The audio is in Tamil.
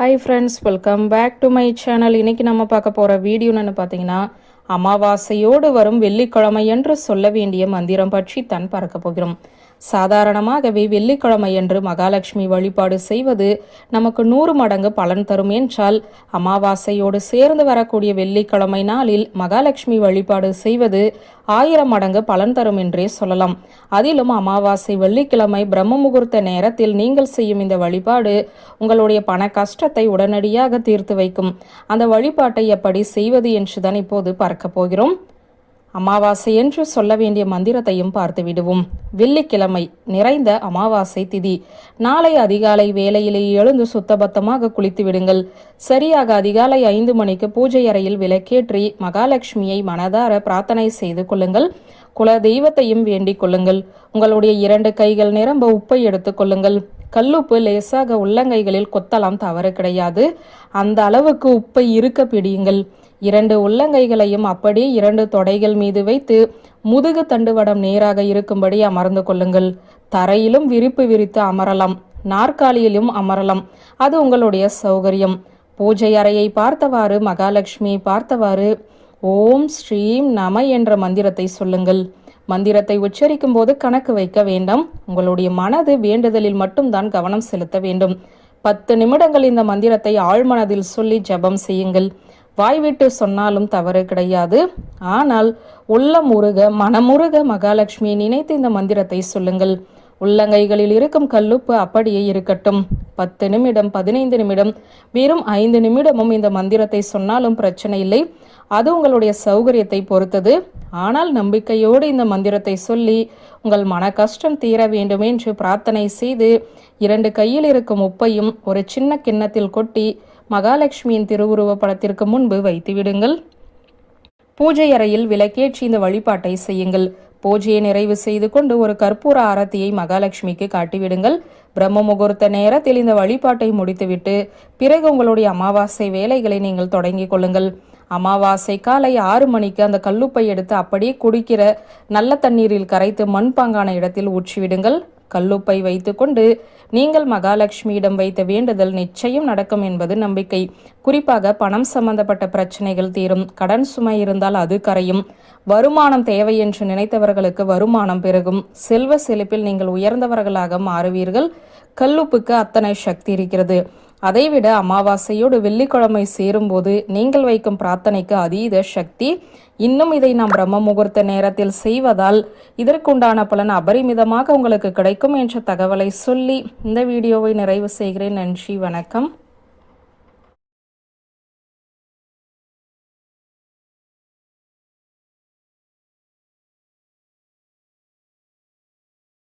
Hi friends welcome back to my channel இன்னைக்கு நம்ம பார்க்க போகிற வீடியோன்னு பார்த்தீங்கன்னா அமாவாசையோடு வரும் வெள்ளிக்கிழமை என்று சொல்ல வேண்டிய மந்திரம் பற்றி தான் பார்க்க போகிறோம். சாதாரணமாகவே வெள்ளிக்கிழமையன்று மகாலட்சுமி வழிபாடு செய்வது நமக்கு நூறு மடங்கு பலன் தரும் என்றால் அமாவாசையோடு சேர்ந்து வரக்கூடிய வெள்ளிக்கிழமை நாளில் மகாலட்சுமி வழிபாடு செய்வது ஆயிரம் மடங்கு பலன் தரும் என்றே சொல்லலாம். அதிலும் அமாவாசை வெள்ளிக்கிழமை பிரம்ம முகூர்த்த நேரத்தில் நீங்கள் செய்யும் இந்த வழிபாடு உங்களுடைய பண கஷ்டத்தை உடனடியாக தீர்த்து வைக்கும். அந்த வழிபாட்டை எப்படி செய்வது என்றுதான் இப்போது பார்க்க போகிறோம். அமாவாசை என்று சொல்ல வேண்டிய மந்திரத்தையும் பார்த்து விடுவோம். வெள்ளிக்கிழமை நிறைந்த அமாவாசை திதி. நாளை அதிகாலை வேலையிலே எழுந்து சுத்தபத்தமாக குளித்து விடுங்கள். சரியாக அதிகாலை ஐந்து மணிக்கு பூஜை அறையில் விளக்கேற்றி மகாலட்சுமியை மனதார பிரார்த்தனை செய்து கொள்ளுங்கள். குல தெய்வத்தையும் வேண்டிக் கொள்ளுங்கள். உங்களுடைய இரண்டு கைகள் நிரம்ப உப்பை எடுத்துக் கொள்ளுங்கள். கல்லுப்பு லேசாக உள்ளங்கைகளில் கொத்தலாம் தவறு கிடையாது. அந்த அளவுக்கு உப்பை இருக்க பிடியுங்கள். இரண்டு உள்ளங்கைகளையும் அப்படியே இரண்டு தொடைகள் மீது வைத்து முதுகு தண்டுவடம் நேராக இருக்கும்படி அமர்ந்து கொள்ளுங்கள். தரையிலும் விரிப்பு விரித்து அமரலாம். நாற்காலியிலும் அமரலாம். அது உங்களுடைய சௌகரியம். பூஜை அறையை பார்த்தவாறு மகாலட்சுமியை பார்த்தவாறு ஓம் ஸ்ரீம் நம என்ற மந்திரத்தை சொல்லுங்கள். மந்திரத்தை உச்சரிக்கும் போது கணக்கு வைக்க வேண்டாம். உங்களுடைய மனது வேண்டுதலில் மட்டும்தான் கவனம் செலுத்த வேண்டும். பத்து நிமிடங்கள் இந்த மந்திரத்தை ஆழ்மனதில் சொல்லி ஜபம் செய்யுங்கள். வாய்விட்டு சொன்னாலும் தவறு கிடையாது. ஆனால் உள்ளம் முருக மனமுருக மகாலட்சுமியை நினைத்து இந்த மந்திரத்தை சொல்லுங்கள். உள்ளங்கைகளில் இருக்கும் கல்லுப்பு அப்படியே இருக்கட்டும். பத்து நிமிடம் பதினைந்து நிமிடம் வெறும் ஐந்து நிமிடமும் இந்த மந்திரத்தை சொன்னாலும் பிரச்சனை இல்லை. அது உங்களுடைய சௌகரியத்தை பொறுத்தது. ஆனால் நம்பிக்கையோடு இந்த மந்திரத்தை சொல்லி உங்கள் மன கஷ்டம் தீர வேண்டும் என்று பிரார்த்தனை செய்து இரண்டு கையில் இருக்கும் உப்பையும் ஒரு சின்ன கிண்ணத்தில் கொட்டி மகாலட்சுமியின் திருவுருவ படத்திற்கு முன்பு வைத்து விடுங்கள். பூஜை அறையில் விளக்கேற்றி இந்த வழிபாட்டை செய்யுங்கள். பூஜையை நிறைவு செய்து கொண்டு ஒரு கற்பூர ஆரத்தியை மகாலட்சுமிக்கு காட்டிவிடுங்கள் பிரம்ம முகூர்த்த நேரத்தில் இந்த வழிபாட்டை முடித்துவிட்டு பிறகு உங்களுடைய அமாவாசை வேலைகளை நீங்கள் தொடங்கிக் கொள்ளுங்கள். அமாவாசை காலை ஆறு மணிக்கு அந்த கல்லுப்பை எடுத்து அப்படியே குடிக்கிற நல்ல தண்ணீரில் கரைத்து மண்பாங்கான இடத்தில் ஊற்றிவிடுங்கள். கல்லுப்பை வைத்துக்கொண்டு நீங்கள் மகாலட்சுமியிடம் வைத்த வேண்டுதல் நிச்சயம் நடக்கும் என்பது நம்பிக்கை. குறிப்பாக பணம் சம்பந்தப்பட்ட பிரச்சனைகள் தீரும். கடன் சுமை இருந்தால் அது கரையும். வருமானம் தேவை என்று நினைத்தவர்களுக்கு வருமானம் பெருகும். செல்வ செழிப்பில் நீங்கள் உயர்ந்தவர்களாக மாறுவீர்கள். கல்லுப்புக்கு அத்தனை சக்தி இருக்கிறது. அதைவிட அமாவாசையோடு வெள்ளிக்கிழமை சேரும்போது நீங்கள் வைக்கும் பிரார்த்தனைக்கு அதீத சக்தி இன்னும் இதை நாம் பிரம்ம முகூர்த்த நேரத்தில் செய்வதால் இதற்குண்டான பலன் அபரிமிதமாக உங்களுக்கு கிடைக்கும் என்ற தகவலை சொல்லி இந்த வீடியோவை நிறைவு செய்கிறேன். நன்றி வணக்கம்.